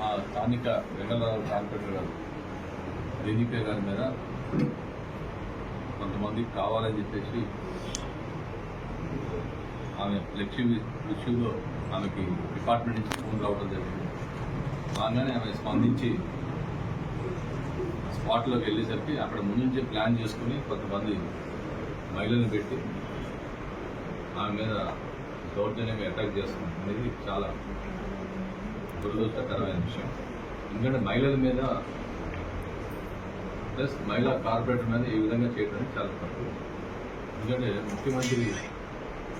మా స్థానిక వెంగళరావు కార్పొరేటర్ గారు దేదీపే గారి మీద కొంతమంది కావాలని చెప్పేసి ఆమె ఫ్లెక్సీ ఇష్యూలో ఆమెకి డిపార్ట్మెంట్ నుంచి ఫోన్ రావడం జరిగింది. బాగానే ఆమె స్పందించి స్పాట్లోకి వెళ్ళేసరికి అక్కడ ముందు నుంచే ప్లాన్ చేసుకుని కొంతమంది మహిళలను పెట్టి ఆమె మీద దౌర్జన్యంగా అటాక్ చేస్తున్నాం. అనేది చాలా దురదృష్టకరమైన విషయం. ఎందుకంటే మహిళల మీద ప్లస్ మహిళా కార్పొరేటర్ మీద ఈ విధంగా చేయడం చాలా తక్కువ ఎందుకంటే ముఖ్యమంత్రి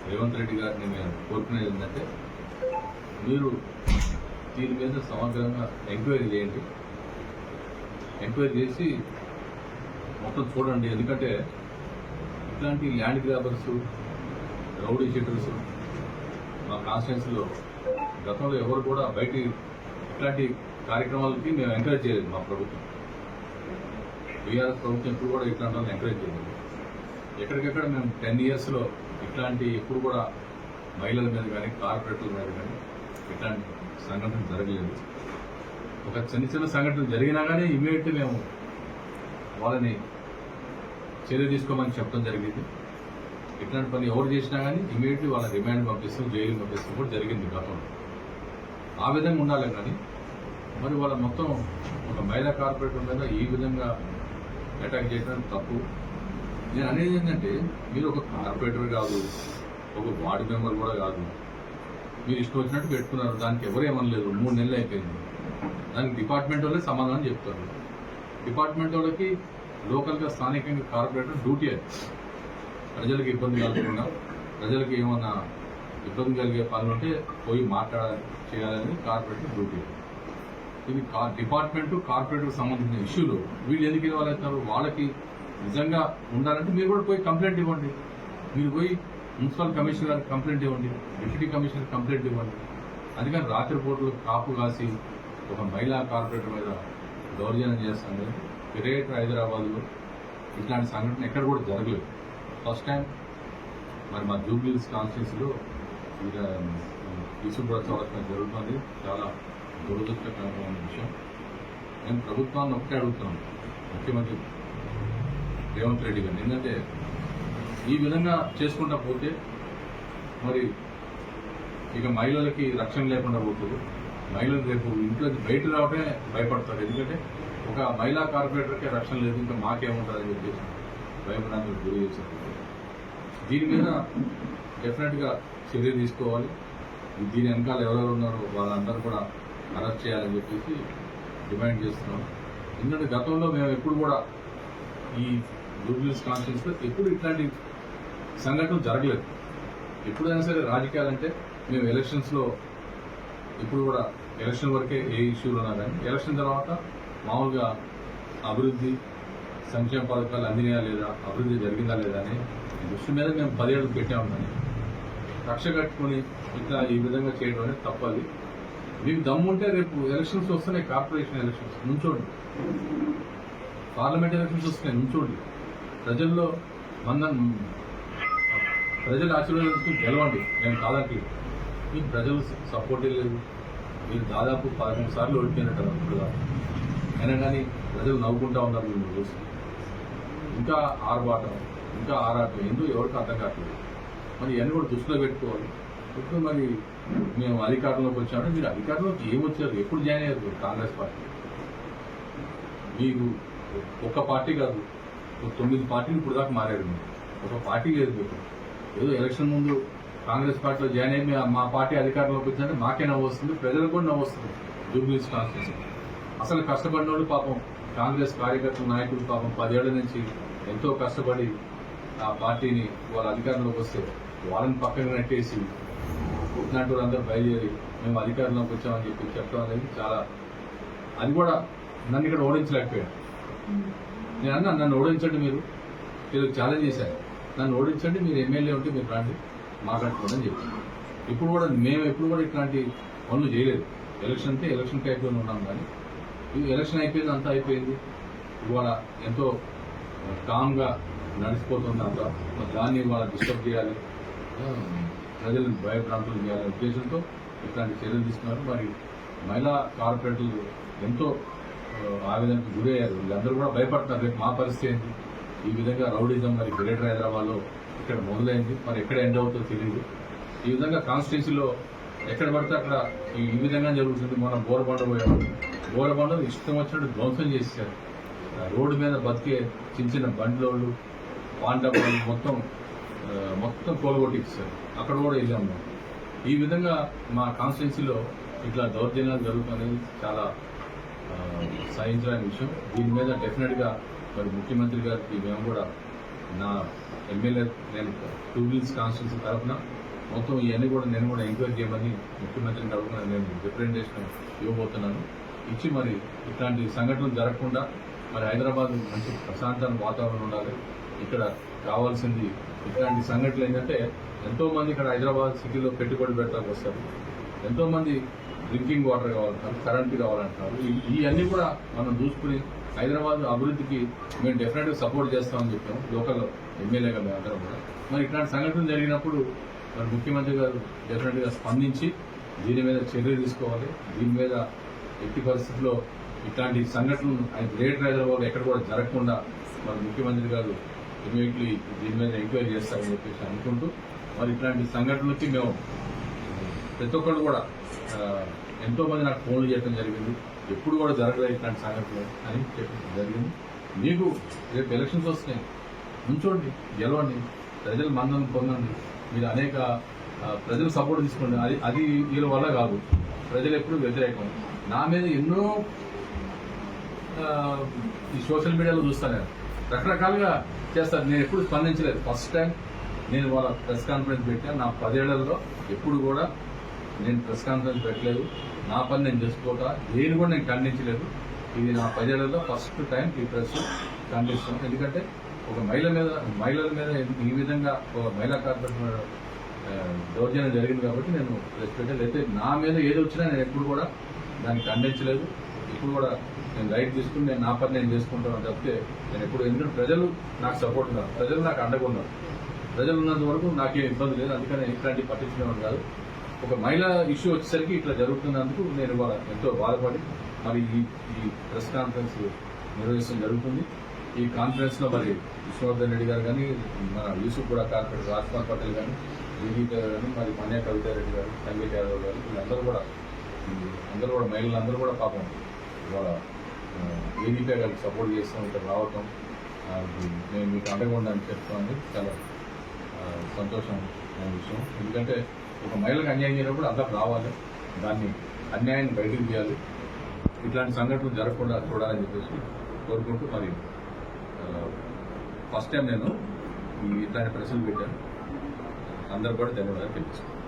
రేవంత్ రెడ్డి గారిని మేము కోరుకునేది ఏంటంటే మీరు దీని మీద సమగ్రంగా ఎంక్వైరీ చేయండి. ఎంక్వైరీ చేసి మొత్తం చూడండి. ఎందుకంటే ఇట్లాంటి ల్యాండ్ గ్రాబర్స్ రౌడీ షీటర్స్ మా కాన్స్టిట్యున్సీలో గతంలో ఎవరు కూడా బయట ఇట్లాంటి కార్యక్రమాలకి మేము ఎంకరేజ్ చేయలేదు మా ప్రభుత్వం. బీఆర్ఎస్ ప్రభుత్వం ఎప్పుడు కూడా ఇట్లాంటి వాళ్ళని ఎంకరేజ్ చేయలేదు. ఎక్కడికెక్కడ మేము టెన్ ఇయర్స్లో ఇట్లాంటి ఎప్పుడు కూడా మహిళల మీద కానీ కార్పొరేటర్ల మీద కానీ ఇట్లాంటి సంఘటన జరగలేదు. ఒక చిన్న చిన్న సంఘటనలు జరిగినా కానీ ఇమీడియట్ మేము వాళ్ళని చర్య తీసుకోమని చెప్పడం జరిగింది. ఇట్లాంటి పని ఎవరు చేసినా కానీ ఇమీడియట్లీ వాళ్ళ రిమాండ్ పంపిస్తాం జైలు పంపిస్తాం కూడా జరిగింది గతంలో. ఆ విధంగా ఉండాలి కానీ మరి వాళ్ళ మొత్తం ఒక మహిళా కార్పొరేటర్ మీద ఈ విధంగా అటాక్ చేయడం తప్పు. నేను అనేది ఏంటంటే మీరు ఒక కార్పొరేటర్ కాదు ఒక వార్డు మెంబర్ కూడా కాదు. మీరు ఇష్టం వచ్చినట్టు పెట్టుకున్నారు దానికి ఎవరు ఏమనలేదు మూడు నెలలు అయిపోయింది. దానికి డిపార్ట్మెంట్ వాళ్ళే సమాధానం చెప్తారు. డిపార్ట్మెంట్ వాళ్ళకి లోకల్గా స్థానికంగా కార్పొరేటర్ డ్యూటీ అది. ప్రజలకు ఇబ్బంది కలగకుండా ప్రజలకు ఏమన్నా ఇబ్బంది కలిగే పనులు ఉంటే పోయి మాట్లాడాలి చేయాలని కార్పొరేట్ డ్యూటీ. ఇది కా- డిపార్ట్మెంట్ కార్పొరేట్కు సంబంధించిన ఇష్యూలు. వీళ్ళు ఎందుకు ఇన్వాల్వ్ వాళ్ళకి నిజంగా ఉండాలంటే మీరు కూడా పోయి కంప్లైంట్ ఇవ్వండి. మీరు పోయి మున్సిపల్ కమిషనర్ గారికి కంప్లైంట్ ఇవ్వండి డిప్యూటీ కమిషనర్ కంప్లైంట్ ఇవ్వండి. అందుకని రాత్రిపూటలు కాపు కాసి ఒక మహిళా కార్పొరేటర్ మీద దౌర్జన్యం చేస్తుంది గ్రేటర్ హైదరాబాద్లో ఇట్లాంటి సంఘటన ఎక్కడ కూడా జరగలేదు. ఫస్ట్ టైం మరి మా జూబ్లీస్ కాన్స్టిట్యూన్సీలో ఈసుప్ర చౌరస్తా జరుగుతుంది. చాలా దురదృష్టకరమైన విషయం. నేను ప్రభుత్వాన్ని ఒకటే అడుగుతున్నాను. ముఖ్యమంత్రి రేవంత్ రెడ్డి గారిని. ఏంటంటే ఈ విధంగా చేసుకుంటా పోతే మరి ఇక మహిళలకి రక్షణ లేకుండా పోతుంది. మహిళలు రేపు ఇంట్లో బయట రావటమే భయపడతారు. ఎందుకంటే ఒక మహిళా కార్పొరేటర్కే రక్షణ లేదు. ఇంకా మాకేముంటుందని చెప్పేసి భయపడానికి గురి చేశారు. దీని మీద డెఫినెట్గా చర్య తీసుకోవాలి. దీని వెనకాల ఎవరెవరు ఉన్నారో వాళ్ళందరూ కూడా అరెస్ట్ చేయాలని చెప్పేసి డిమాండ్ చేస్తున్నాం. ఎందుకంటే గతంలో మేము ఎప్పుడు కూడా ఈ జూబ్లీస్ కాన్స్టిట్యూన్స్లో ఎప్పుడు ఇట్లాంటి సంఘటనలు జరగలేదు. ఎప్పుడైనా సరే రాజకీయాలంటే మేము ఎలక్షన్స్లో ఇప్పుడు కూడా ఎలక్షన్ వరకే ఏ ఇష్యూలు ఉన్నా కానీ ఎలక్షన్ తర్వాత మామూలుగా అభివృద్ధి సంక్షేమ పథకాలు అందినాయా లేదా అభివృద్ధి జరిగిందా లేదా అని దృష్టి మీద మేము పదేళ్ళు పెట్టాము కానీ కక్ష కట్టుకుని ఇట్లా ఈ విధంగా చేయడం అనేది తప్పది. మీకు దమ్ముంటే రేపు ఎలక్షన్స్ వస్తున్నాయి కార్పొరేషన్ ఎలక్షన్స్ నుంచోండి. పార్లమెంట్ ఎలక్షన్స్ వస్తున్నాయి నుంచోండి. ప్రజల్లో మన ప్రజల ఆశీర్వాదం గెలవండి. నేను కాదంటే మీకు ప్రజలు సపోర్టే లేదు. మీరు దాదాపు పదకొండు సార్లు ఓడిపోయినట్టు ఇప్పుడు అయినా కానీ ప్రజలు నవ్వుకుంటా ఉన్నారు మీరు చూసి ఇంకా ఆర్భాటం ఇంకా ఆరాటం ఎందుకు ఎవరికి అర్థం కావట్లేదు. మరి ఇవన్నీ కూడా దృష్టిలో పెట్టుకోవాలి. ఇప్పుడు మరి మేము అధికారంలోకి వచ్చామంటే మీరు అధికారంలోకి ఏమొచ్చారు ఎప్పుడు జాయిన్ అయ్యారు కాంగ్రెస్ పార్టీ? మీకు ఒక్క పార్టీ కాదు ఒక తొమ్మిది పార్టీలు ఇప్పుడు దాకా మారారు మీరు. ఒక పార్టీ లేదు మీకు. ఏదో ఎలక్షన్ ముందు కాంగ్రెస్ పార్టీలో జాయిన్ అయ్యి మా పార్టీ అధికారంలోకి వచ్చిందంటే మాకే నవ్వు వస్తుంది ప్రజలకు కూడా నవ్వు వస్తుంది. జూబ్లీస్ కాన్స్టిట్యూన్సీ. అసలు కష్టపడిన వాళ్ళు పాపం కాంగ్రెస్ కార్యకర్తలు నాయకులు పాపం పదేళ్ళ నుంచి ఎంతో కష్టపడి ఆ పార్టీని వాళ్ళ అధికారంలోకి వస్తే వాళ్ళని పక్కన నెట్టేసి పుట్టినట్టు అందరూ బయలుదేరి మేము అధికారంలోకి వచ్చామని చెప్పి చెప్పడం అనేది చాలా అది కూడా నన్ను ఇక్కడ ఓడించలేకపోయాను. నేను అన్నా నన్ను ఓడించండి మీరు. మీరు ఛాలెంజ్ చేశారు. నన్ను ఓడించండి మీరు ఎమ్మెల్యే ఉంటే మీరు రాండి మాట్లాడుకోండి అని చెప్పి ఇప్పుడు కూడా మేము ఎప్పుడు కూడా ఇట్లాంటి పనులు చేయలేదు. ఎలక్షన్ అంటే ఎలక్షన్కి అయిపోయి ఉన్నాం కానీ ఎలక్షన్ అయిపోయింది అంతా అయిపోయింది. ఇవాళ ఎంతో కామ్గా నడిచిపోతుంది అంతా. దాన్ని ఇవాళ డిస్టర్బ్ చేయాలి. ప్రజలను భయభ్రాంతులు చేయాలనే ఉద్దేశంతో ఇట్లాంటి చర్యలు తీసుకున్నారు. మరి మహిళా కార్పొరేటర్లు ఎంతో ఆ, ఆవేదనకు గురయ్యారు. వీళ్ళందరూ కూడా భయపడుతున్నారు. రేపు మా పరిస్థితి ఏంటి? ఈ విధంగా రౌడిజం మరి గ్రేటర్ హైదరాబాద్లో ఇక్కడ మొదలైంది. మరి ఎక్కడ ఎండ్ అవుతుందో తెలియదు ఈ విధంగా కాన్స్టిట్యున్సీలో ఎక్కడ పడితే అక్కడ ఈ విధంగా జరుగుతుంది. మనం బోరబండ పోయాము బోరబండ ఇష్టం వచ్చినట్టు ధ్వంసం చేశారు రోడ్డు మీద బతికే చిన్న చిన్న బండ్లోళ్ళు పాండవాళ్ళు మొత్తం మొత్తం కోలగొట్టిస్తారు అక్కడ కూడా వెళ్ళాం మేము. ఈ విధంగా మా కాన్స్టిట్యున్సీలో ఇట్లా దౌర్జన్యాలు జరుగుతుంది చాలా సాధించడానికి విషయం. దీని మీద డెఫినెట్గా మరి ముఖ్యమంత్రి గారికి మేము కూడా నా ఎమ్మెల్యే నేను టూ వీల్స్ కాన్స్టిట్యున్సీ తరఫున మొత్తం ఇవన్నీ కూడా నేను కూడా ఎంక్వైరీ చేయమని ముఖ్యమంత్రి తరఫున నేను రిప్రజెంటేషన్ ఇవ్వబోతున్నాను. ఇచ్చి మరి ఇట్లాంటి సంఘటనలు జరగకుండా మరి హైదరాబాద్ మంచి ప్రశాంతమైన వాతావరణం ఉండాలి. ఇక్కడ కావాల్సింది ఇట్లాంటి సంఘటనలు ఏంటంటే ఎంతో మంది ఇక్కడ హైదరాబాద్ సిటీలో పెట్టుబడి పెట్టడానికి వస్తారు. ఎంతో మంది డ్రింకింగ్ వాటర్ కావాలంటారు కరెంట్ కావాలంటారు. ఇవన్నీ కూడా మనం చూసుకుని హైదరాబాద్ అభివృద్ధికి మేము డెఫినెట్గా సపోర్ట్ చేస్తామని చెప్పాం లోకల్ ఎమ్మెల్యేగా మేము అందరం కూడా. మరి ఇట్లాంటి సంఘటనలు జరిగినప్పుడు మరి ముఖ్యమంత్రి గారు డెఫినెట్గా స్పందించి దీని మీద చర్య తీసుకోవాలి. దీని మీద ఎట్టి పరిస్థితుల్లో ఇట్లాంటి సంఘటనలు గ్రేటర్ హైదరాబాద్ ఎక్కడ కూడా జరగకుండా మరి ముఖ్యమంత్రి గారు ఇమీడియట్లీ దీని మీద ఎంక్వైరీ చేస్తారని చెప్పేసి అనుకుంటూ మరి ఇట్లాంటి సంఘటనలకి మేము ప్రతి ఒక్కరు కూడా ఎంతో మంది నాకు ఫోన్లు చేయడం జరిగింది. ఎప్పుడు కూడా జరగలేదు ఇట్లాంటి సంఘటనలు అని చెప్పడం జరిగింది. మీకు రేపు ఎలక్షన్స్ వస్తున్నాయి. ఉంచోండి గెలవండి. ప్రజలు మందం పొందండి. మీరు అనేక ప్రజలు సపోర్ట్ తీసుకోండి. అది అది వీళ్ళ వల్ల కాదు. ప్రజలు ఎప్పుడు వ్యతిరేకం. నా మీద ఎన్నో ఈ సోషల్ మీడియాలో చూస్తాను నేను. రకరకాలుగా చేస్తారు. నేను ఎప్పుడు స్పందించలేదు. ఫస్ట్ టైం నేను వాళ్ళ ప్రెస్ కాన్ఫరెన్స్ పెట్టాను నా పదేళ్ళలో ఎప్పుడు కూడా నేను ప్రెస్ కాన్ఫరెన్స్ పెట్టలేదు. నా పని నేను చేసుకోక దేని కూడా నేను ఖండించలేదు. ఇది నా పదేళ్ళలో ఫస్ట్ టైం ఈ ప్రెస్ ఖండిస్తాను ఎందుకంటే ఒక మహిళ మీద మహిళల మీద ఈ విధంగా ఒక మహిళా కార్పొరేటర్ దౌర్జన్యం జరిగింది కాబట్టి నేను ప్రెస్ పెట్టలేదు. అయితే నా మీద ఏది వచ్చినా నేను ఎప్పుడు కూడా దాన్ని ఖండించలేదు. ఇప్పుడు కూడా నేను రైట్ తీసుకుని నేను నా పని నేను చేసుకుంటాను తప్పితే నేను ఎప్పుడు ఎందుకంటే ప్రజలు నాకు సపోర్ట్ ఉన్నారు. ప్రజలు నాకు అండగున్నారు ప్రజలు ఉన్నంత వరకు నాకేం ఇబ్బంది లేదు. అందుకని ఇట్లాంటి పట్టించుకునేవాడు కాదు. ఒక మహిళ ఇష్యూ వచ్చేసరికి ఇట్లా జరుగుతున్నందుకు నేను వాళ్ళ ఎంతో బాధపడి మరి ఈ ఈ ప్రెస్ కాన్ఫరెన్స్ నిర్వహించడం జరుగుతుంది. ఈ కాన్ఫరెన్స్లో మరి విష్ణువర్ధన్ రెడ్డి గారు కానీ మన యూసుఫ్ కూడా కార్పొరేటర్ రాజ్కుమార్ పటేల్ కానీ విజయ్ గారు కానీ మరి మన్యా కవితారెడ్డి గారు సంగీత్ యాదవ్ గారు వీళ్ళందరూ కూడా అందరూ కూడా మహిళలందరూ కూడా పాపం. ఏదీపీ గారికి సపోర్ట్ చేస్తాం ఉంటారు రావటం నేను మీకు అండగా ఉండని చెప్తాను చాలా సంతోషం విషయం. ఎందుకంటే ఒక మహిళకు అన్యాయం చేయనప్పుడు అందరూ రావాలి. దాన్ని అన్యాయాన్ని బయటకు తీయాలి. ఇట్లాంటి సంఘటనలు జరగకుండా చూడాలని చెప్పేసి కోరుకుంటూ మరి ఫస్ట్ టైం నేను ఇట్లాంటి ప్రశ్నలు పెట్టాను. అందరు కూడా ధన్యవాదాలు తెలుసుకుంటాను